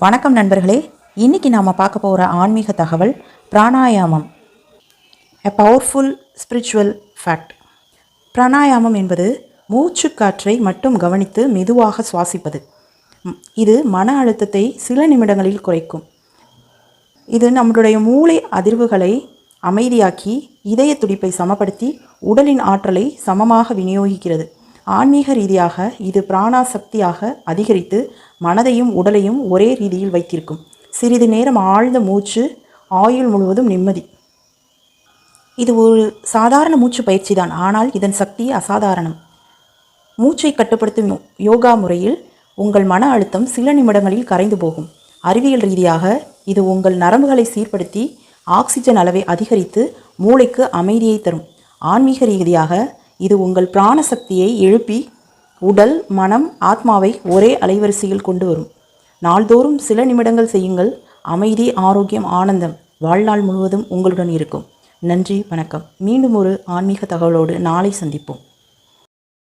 வணக்கம் நண்பர்களே. இன்னைக்கு நாம் பார்க்க போகிற ஆன்மீக தகவல் பிராணாயாமம். எ பவர்ஃபுல் ஸ்பிரிச்சுவல் ஃபேக்ட் பிராணாயாமம் என்பது மூச்சு காற்றை மட்டும் கவனித்து மெதுவாக சுவாசிப்பது. இது மன அழுத்தத்தை சில நிமிடங்களில் குறைக்கும். இது நம்மளுடைய மூளை அதிர்வுகளை அமைதியாக்கி இதய துடிப்பை சமப்படுத்தி உடலின் ஆற்றலை சமமாக விநியோகிக்கிறது. ஆன்மீக ரீதியாக இது பிராணா சக்தியாக அதிகரித்து மனதையும் உடலையும் ஒரே ரீதியில் வைத்திருக்கும். சிறிது நேரம் ஆழ்ந்த மூச்சு ஆயுள் முழுவதும் நிம்மதி. இது ஒரு சாதாரண மூச்சு பயிற்சி தான். ஆனால் இதன் சக்தி அசாதாரணம். மூச்சை கட்டுப்படுத்தும் யோ- யோகா முறையில் உங்கள் மன அழுத்தம் சில நிமிடங்களில் கரைந்து போகும். அறிவியல் ரீதியாக இது உங்கள் நரம்புகளை சீர்படுத்தி ஆக்சிஜன் அளவை அதிகரித்து மூளைக்கு அமைதியை தரும். ஆன்மீக ரீதியாக இது உங்கள் பிராண சக்தியை எழுப்பி உடல் மனம் ஆத்மாவை ஒரே அலைவரிசையில் கொண்டு வரும். நாள்தோறும் சில நிமிடங்கள் செய்யுங்கள். அமைதி ஆரோக்கியம் ஆனந்தம் வாழ்நாள் முழுவதும் உங்களுடன் இருக்கும். நன்றி வணக்கம். மீண்டும் ஒரு ஆன்மீக தகவலோடு நாளை சந்திப்போம்.